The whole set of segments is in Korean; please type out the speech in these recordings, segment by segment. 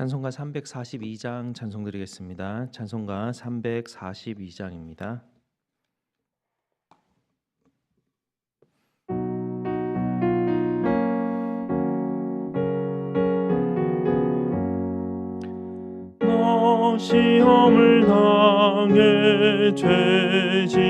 찬송가 342장 찬송 드리겠습니다. 찬송가 342장입니다. 너 시험을 당해 죄 짓지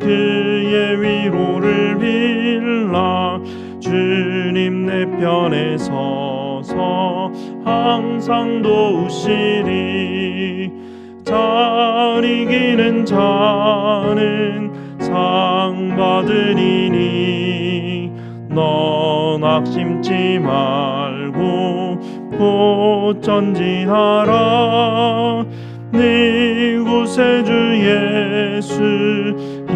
그의 위로를 빌라. 주님 내 편에 서서 항상 도우시리. 잘 이기는 자는 상 받으리니. 너 낙심치 말고 곧 전진하라. 네 구세주 예수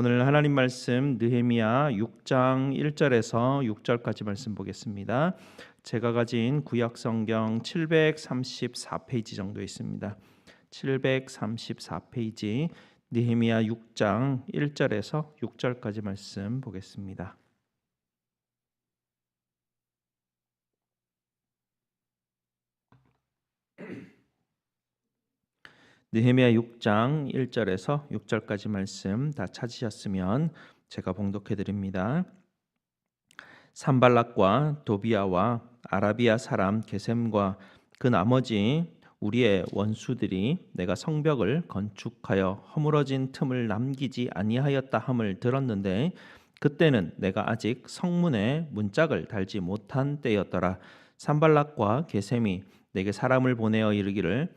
오늘 하나님 말씀 느헤미야 6장 1절에서 6절까지 말씀 보겠습니다. 제가 가진 구약 성경 734페이지 정도 있습니다. 734페이지 느헤미야 6장 1절에서 6절까지 말씀 보겠습니다. 느헤미야 6장 1절에서 6절까지 말씀 다 찾으셨으면 제가 봉독해 드립니다. 산발락과 도비아와 아라비아 사람 게셈과 그 나머지 우리의 원수들이 내가 성벽을 건축하여 허물어진 틈을 남기지 아니하였다 함을 들었는데 그때는 내가 아직 성문에 문짝을 달지 못한 때였더라 산발락과 게셈이 내게 사람을 보내어 이르기를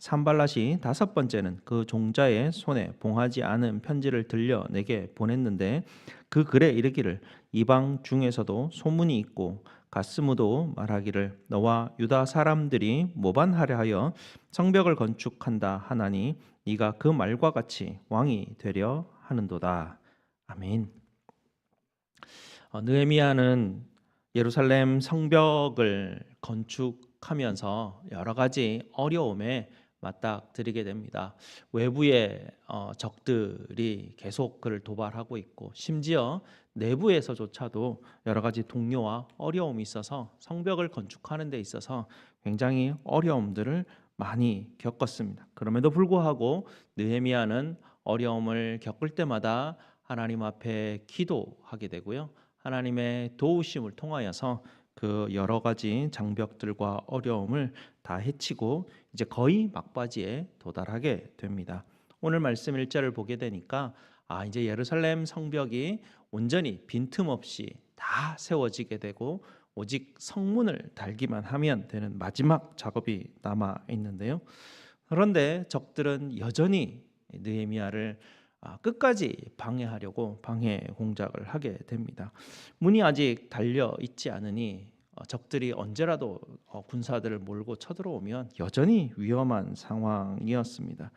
산발랏이 다섯 번째는 그 종자의 손에 봉하지 않은 편지를 들려 내게 보냈는데 그 글에 이르기를 이방 중에서도 소문이 있고 가스무도 말하기를 너와 유다 사람들이 모반하려 하여 성벽을 건축한다 하나니 네가 그 말과 같이 왕이 되려 하는도다 아멘. 어, 느헤미야는 예루살렘 성벽을 건축하면서 여러 가지 어려움에 맞닥뜨리게 됩니다. 외부의 어, 적들이 계속 그를 도발하고 있고 심지어 내부에서조차도 여러 가지 동료와 어려움이 있어서 성벽을 건축하는 데 있어서 굉장히 어려움들을 많이 겪었습니다. 그럼에도 불구하고 느헤미야는 어려움을 겪을 때마다 하나님 앞에 기도하게 되고요. 하나님의 도우심을 통하여서 그 여러 가지 장벽들과 어려움을 다 해치고 이제 거의 막바지에 도달하게 됩니다. 오늘 말씀 일절을 보게 되니까 아 이제 예루살렘 성벽이 온전히 빈틈없이 다 세워지게 되고 오직 성문을 달기만 하면 되는 마지막 작업이 남아 있는데요. 그런데 적들은 여전히 느헤미야를 아, 끝까지 방해하려고 방해 공작을 하게 됩니다. 문이 아직 달려 있지 않으니 어, 적들이 언제라도 어, 군사들을 몰고 쳐들어오면 여전히 위험한 상황이었습니다.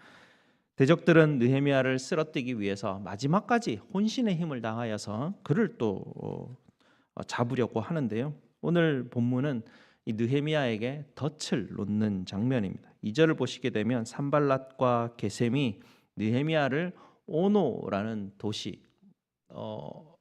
대적들은 느헤미야를 쓰러뜨리기 위해서 마지막까지 혼신의 힘을 다하여서 그를 또 어, 잡으려고 하는데요. 오늘 본문은 이 느헤미야에게 덫을 놓는 장면입니다. 2절을 보시게 되면 산발랏과 게셈이 느헤미야를 오노라는 도시 어,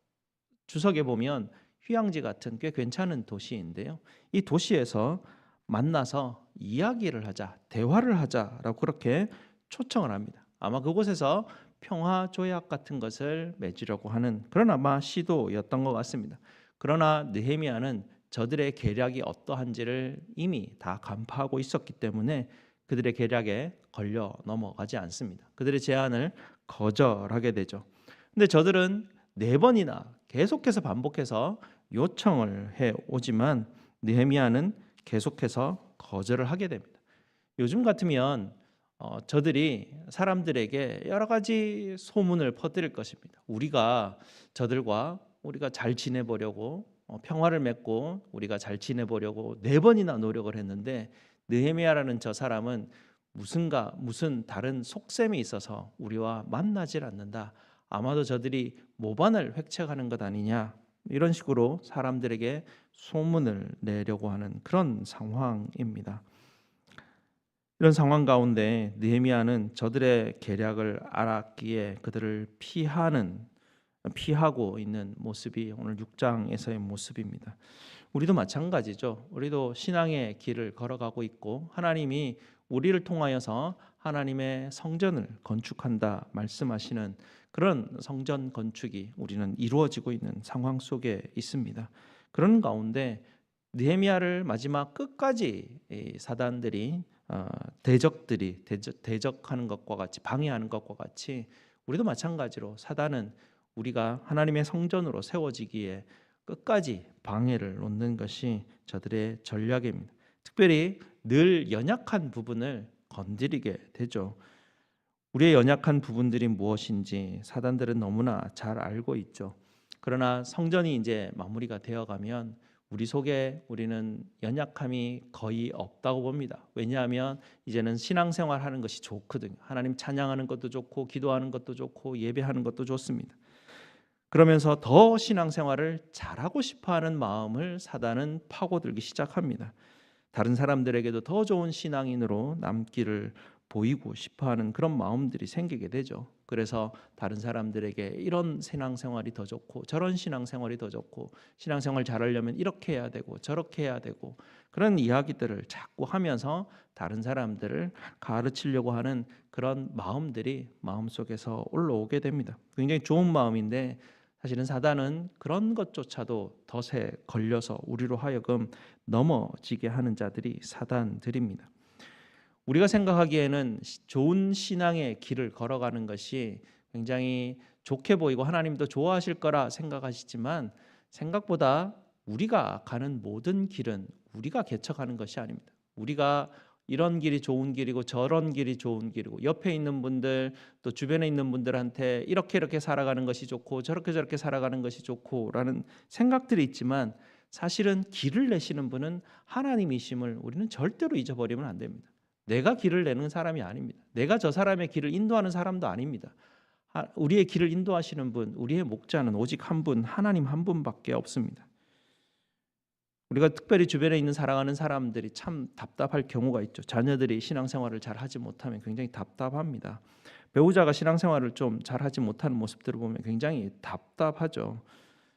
주석에 보면 휴양지 같은 꽤 괜찮은 도시인데요. 이 도시에서 만나서 이야기를 하자, 대화를 하자라고 그렇게 초청을 합니다. 아마 그곳에서 평화 조약 같은 것을 맺으려고 하는 그런 아마 시도였던 것 같습니다. 그러나 느헤미야는 저들의 계략이 어떠한지를 이미 다 간파하고 있었기 때문에 그들의 계략에 걸려 넘어가지 않습니다. 그들의 제안을 거절하게 되죠. 근데 저들은 네 번이나 계속해서 반복해서 요청을 해 오지만 느헤미야는 계속해서 거절을 하게 됩니다. 요즘 같으면 어, 저들이 사람들에게 여러 가지 소문을 퍼뜨릴 것입니다. 우리가 저들과 우리가 잘 지내보려고 어, 평화를 맺고 우리가 잘 지내보려고 네 번이나 노력을 했는데 느헤미야라는 저 사람은 무슨가 무슨 다른 속셈이 있어서 우리와 만나질 않는다. 아마도 저들이 모반을 획책하는 것 아니냐 이런 식으로 사람들에게 소문을 내려고 하는 그런 상황입니다. 이런 상황 가운데 느헤미야는 저들의 계략을 알았기에 그들을 피하는 피하고 있는 모습이 오늘 6장에서의 모습입니다. 우리도 마찬가지죠. 우리도 신앙의 길을 걸어가고 있고 하나님이 우리를 통하여서 하나님의 성전을 건축한다 말씀하시는 그런 성전 건축이 우리는 이루어지고 있는 상황 속에 있습니다. 그런 가운데 느헤미야를 마지막 끝까지 이 사단들이 어, 대적들이 대적, 대적 하는 것과 같이 방해하는 것과 같이 우리도 마찬가지로 사단은 우리가 하나님의 성전으로 세워지기에 끝까지 방해를 놓는 것이 저들의 전략입니다. 특별히 늘 연약한 부분을 건드리게 되죠. 우리의 연약한 부분들이 무엇인지 사단들은 너무나 잘 알고 있죠. 그러나 성전이 이제 마무리가 되어가면 우리 속에 우리는 연약함이 거의 없다고 봅니다. 왜냐하면 이제는 신앙생활 하는 것이 좋거든요. 하나님 찬양하는 것도 좋고 기도하는 것도 좋고 예배하는 것도 좋습니다. 그러면서 더 신앙생활을 잘하고 싶어하는 마음을 사단은 파고들기 시작합니다. 다른 사람들에게도 더 좋은 신앙인으로 남기를 보이고 싶어하는 그런 마음들이 생기게 되죠. 그래서 다른 사람들에게 이런 신앙생활이 더 좋고 저런 신앙생활이 더 좋고 신앙생활 잘하려면 이렇게 해야 되고 저렇게 해야 되고 그런 이야기들을 자꾸 하면서 다른 사람들을 가르치려고 하는 그런 마음들이 마음속에서 올라오게 됩니다. 굉장히 좋은 마음인데 사실은 사단은 그런 것조차도 덫에 걸려서 우리로 하여금 넘어지게 하는 자들이 사단들입니다. 우리가 생각하기에는 좋은 신앙의 길을 걸어가는 것이 굉장히 좋게 보이고 하나님도 좋아하실 거라 생각하시지만 생각보다 우리가 가는 모든 길은 우리가 개척하는 것이 아닙니다. 우리가 이런 길이 좋은 길이고 저런 길이 좋은 길이고 옆에 있는 분들 또 주변에 있는 분들한테 이렇게 이렇게 살아가는 것이 좋고 저렇게 저렇게 살아가는 것이 좋고라는 생각들이 있지만 사실은 길을 내시는 분은 하나님이심을 우리는 절대로 잊어버리면 안 됩니다. 내가 길을 내는 사람이 아닙니다. 내가 저 사람의 길을 인도하는 사람도 아닙니다. 우리의 길을 인도하시는 분, 우리의 목자는 오직 한 분, 하나님 한 분밖에 없습니다. 우리가 특별히 주변에 있는 사랑하는 사람들이 참 답답할 경우가 있죠. 자녀들이 신앙생활을 잘 하지 못하면 굉장히 답답합니다. 배우자가 신앙생활을 좀 잘 하지 못하는 모습들을 보면 굉장히 답답하죠.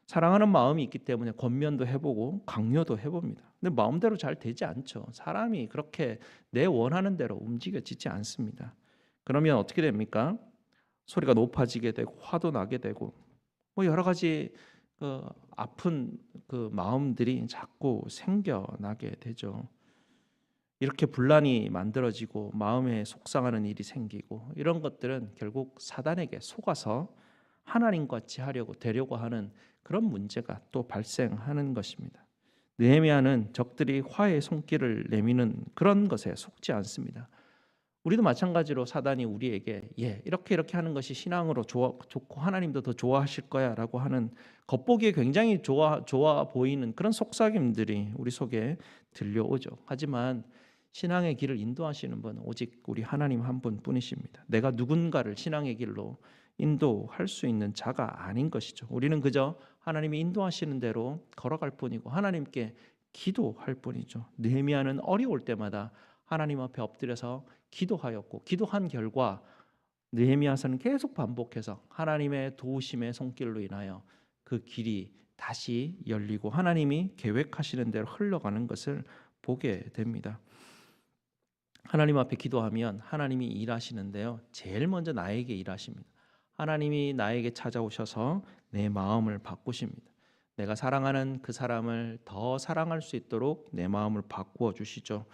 사랑하는 마음이 있기 때문에 권면도 해보고 강요도 해봅니다. 근데 마음대로 잘 되지 않죠. 사람이 그렇게 내 원하는 대로 움직여지지 않습니다. 그러면 어떻게 됩니까? 소리가 높아지게 되고 화도 나게 되고 뭐 여러 가지 그 아픈 그 마음들이 자꾸 생겨나게 되죠. 이렇게 분란이 만들어지고 마음에 속상하는 일이 생기고 이런 것들은 결국 사단에게 속아서 하나님 같이 하려고 되려고 하는 그런 문제가 또 발생하는 것입니다. 느헤미야는 적들이 화의 손길을 내미는 그런 것에 속지 않습니다. 우리도 마찬가지로 사단이 우리에게 예 이렇게 이렇게 하는 것이 신앙으로 좋아, 좋고 하나님도 더 좋아하실 거야라고 하는 겉보기에 굉장히 좋아 좋아 보이는 그런 속삭임들이 우리 속에 들려오죠. 하지만 신앙의 길을 인도하시는 분은 오직 우리 하나님 한 분뿐이십니다. 내가 누군가를 신앙의 길로 인도할 수 있는 자가 아닌 것이죠. 우리는 그저 하나님이 인도하시는 대로 걸어갈 뿐이고 하나님께 기도할 뿐이죠. 느헤미야는 어려울 때마다 하나님 앞에 엎드려서 기도하였고 기도한 결과 느헤미야서는 계속 반복해서 하나님의 도우심의 손길로 인하여 그 길이 다시 열리고 하나님이 계획하시는 대로 흘러가는 것을 보게 됩니다. 하나님 앞에 기도하면 하나님이 일하시는데요. 제일 먼저 나에게 일하십니다. 하나님이 나에게 찾아오셔서 내 마음을 바꾸십니다. 내가 사랑하는 그 사람을 더 사랑할 수 있도록 내 마음을 바꾸어 주시죠.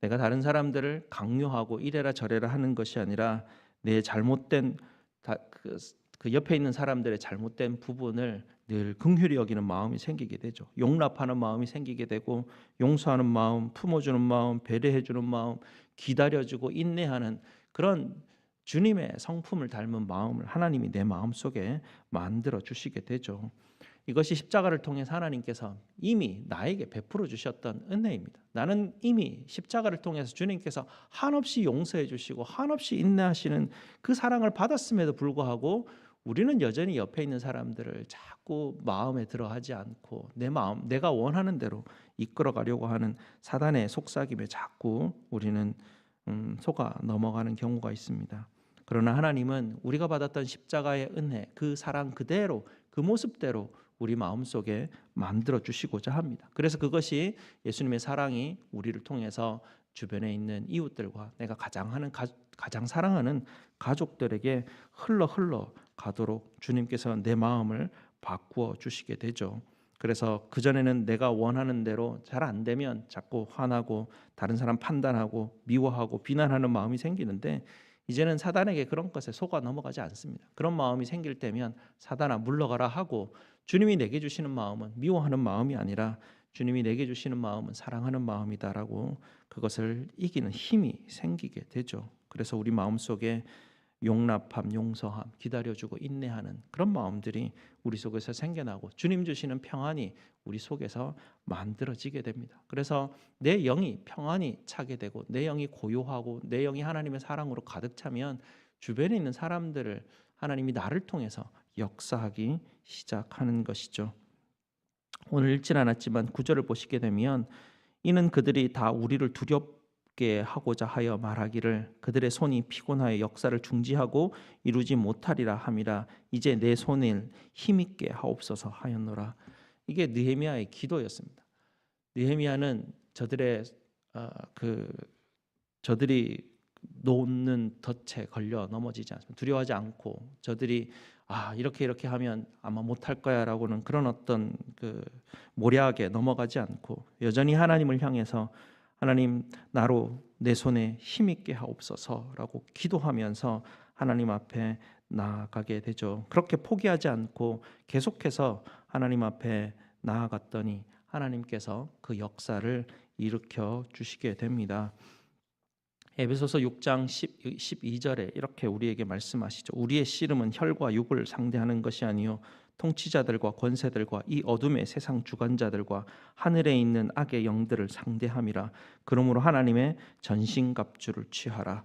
내가 다른 사람들을 강요하고 이래라 저래라 하는 것이 아니라 내 잘못된 다, 그, 그 옆에 있는 사람들의 잘못된 부분을 늘 긍휼히 여기는 마음이 생기게 되죠. 용납하는 마음이 생기게 되고 용서하는 마음, 품어주는 마음, 배려해주는 마음, 기다려주고 인내하는 그런 주님의 성품을 닮은 마음을 하나님이 내 마음 속에 만들어 주시게 되죠. 이것이 십자가를 통해 하나님께서 이미 나에게 베풀어 주셨던 은혜입니다. 나는 이미 십자가를 통해서 주님께서 한없이 용서해 주시고 한없이 인내하시는 그 사랑을 받았음에도 불구하고 우리는 여전히 옆에 있는 사람들을 자꾸 마음에 들어 하지 않고 내 마음 내가 원하는 대로 이끌어 가려고 하는 사단의 속삭임에 자꾸 우리는 음, 속아 넘어가는 경우가 있습니다. 그러나 하나님은 우리가 받았던 십자가의 은혜, 그 사랑 그대로 그 모습대로 우리 마음속에 만들어 주시고자 합니다. 그래서 그것이 예수님의 사랑이 우리를 통해서 주변에 있는 이웃들과 내가 가장 하는 가, 가장 사랑하는 가족들에게 흘러 흘러 가도록 주님께서 내 마음을 바꾸어 주시게 되죠. 그래서 그 전에는 내가 원하는 대로 잘 안 되면 자꾸 화나고 다른 사람 판단하고 미워하고 비난하는 마음이 생기는데 이제는 사단에게 그런 것에 속아 넘어가지 않습니다. 그런 마음이 생길 때면 사단아 물러가라 하고 주님이 내게 주시는 마음은 미워하는 마음이 아니라 주님이 내게 주시는 마음은 사랑하는 마음이다라고 그것을 이기는 힘이 생기게 되죠. 그래서 우리 마음 속에 용납함, 용서함, 기다려주고 인내하는 그런 마음들이 우리 속에서 생겨나고 주님 주시는 평안이 우리 속에서 만들어지게 됩니다. 그래서 내 영이 평안이 차게 되고 내 영이 고요하고 내 영이 하나님의 사랑으로 가득 차면 주변에 있는 사람들을 하나님이 나를 통해서 역사하기 시작하는 것이죠. 오늘 읽진 않았지만 구절을 보시게 되면 이는 그들이 다 우리를 두렵게 하고자 하여 말하기를 그들의 손이 피곤하여 역사를 중지하고 이루지 못하리라 함이라 이제 내 손을 힘있게 하옵소서 하였노라 이게 느헤미야의 기도였습니다. 느헤미야는 저들의 어, 그 저들이 놓는 덫에 걸려 넘어지지 않습니다. 두려워하지 않고 저들이 아 이렇게 이렇게 하면 아마 못할 거야라고는 그런 어떤 그 모략에 넘어가지 않고 여전히 하나님을 향해서 하나님 나로 내 손에 힘 있게 하옵소서라고 기도하면서 하나님 앞에 나아가게 되죠. 그렇게 포기하지 않고 계속해서 하나님 앞에 나아갔더니 하나님께서 그 역사를 일으켜 주시게 됩니다. 에베소서 6장 10, 12절에 이렇게 우리에게 말씀하시죠. 우리의 씨름은 혈과 육을 상대하는 것이 아니요 통치자들과 권세들과 이 어둠의 세상 주관자들과 하늘에 있는 악의 영들을 상대함이라. 그러므로 하나님의 전신갑주를 취하라.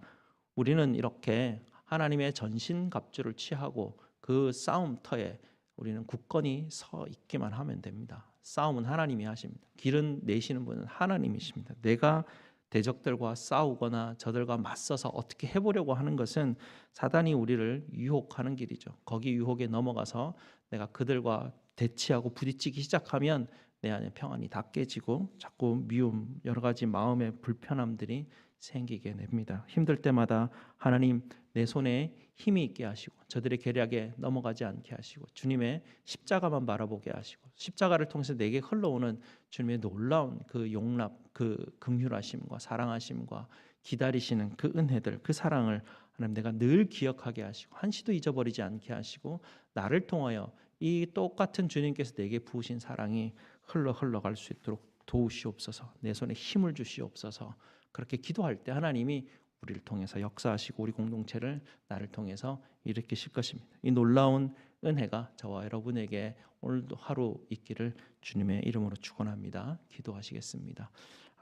우리는 이렇게 하나님의 전신갑주를 취하고 그 싸움터에 우리는 굳건히 서 있기만 하면 됩니다. 싸움은 하나님이 하십니다. 길은 내시는 분은 하나님이십니다. 내가 대적들과 싸우거나 저들과 맞서서 어떻게 해보려고 하는 것은 사단이 우리를 유혹하는 길이죠. 거기 유혹에 넘어가서 내가 그들과 대치하고 부딪히기 시작하면 내 안에 평안이 다 깨지고 자꾸 미움 여러 가지 마음의 불편함들이 생기게 됩니다. 힘들 때마다 하나님 내 손에 힘이 있게 하시고 저들의 계략에 넘어가지 않게 하시고 주님의 십자가만 바라보게 하시고 십자가를 통해서 내게 흘러오는 주님의 놀라운 그 용납, 그 긍휼하심과 사랑하심과 기다리시는 그 은혜들, 그 사랑을 하나님 내가 늘 기억하게 하시고 한시도 잊어버리지 않게 하시고 나를 통하여 이 똑같은 주님께서 내게 부으신 사랑이 흘러 흘러갈 수 있도록 도우시옵소서. 내 손에 힘을 주시옵소서. 그렇게 기도할 때 하나님이 우리를 통해서 역사하시고 우리 공동체를 나를 통해서 일으키실 것입니다. 이 놀라운 은혜가 저와 여러분에게 오늘도 하루 있기를 주님의 이름으로 축원합니다. 기도하시겠습니다.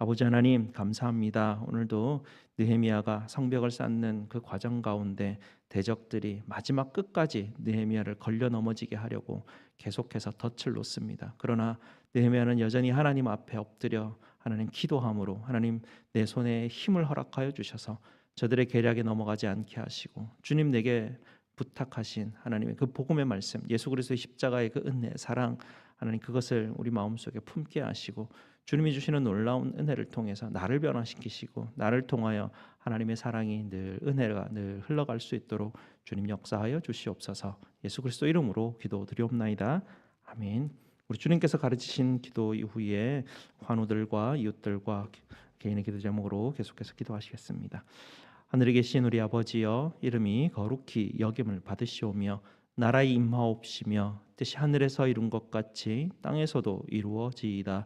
아버지 하나님 감사합니다. 오늘도 느헤미야가 성벽을 쌓는 그 과정 가운데 대적들이 마지막 끝까지 느헤미야를 걸려 넘어지게 하려고 계속해서 덫을 놓습니다. 그러나 느헤미야는 여전히 하나님 앞에 엎드려 하나님 기도함으로 하나님 내 손에 힘을 허락하여 주셔서 저들의 계략에 넘어가지 않게 하시고 주님 내게 부탁하신 하나님의 그 복음의 말씀 예수 그리스도의 십자가의 그 은혜 사랑 하나님 그것을 우리 마음속에 품게 하시고 주님이 주시는 놀라운 은혜를 통해서 나를 변화시키시고 나를 통하여 하나님의 사랑이 늘 은혜가 늘 흘러갈 수 있도록 주님 역사하여 주시옵소서 예수 그리스도 이름으로 기도드리옵나이다 아멘 우리 주님께서 가르치신 기도 이후에 환우들과 이웃들과 개인의 기도 제목으로 계속해서 기도하시겠습니다. 하늘에 계신 우리 아버지여 이름이 거룩히 여김을 받으시오며 나라의 임하옵시며 뜻이 하늘에서 이룬 것 같이 땅에서도 이루어지이다.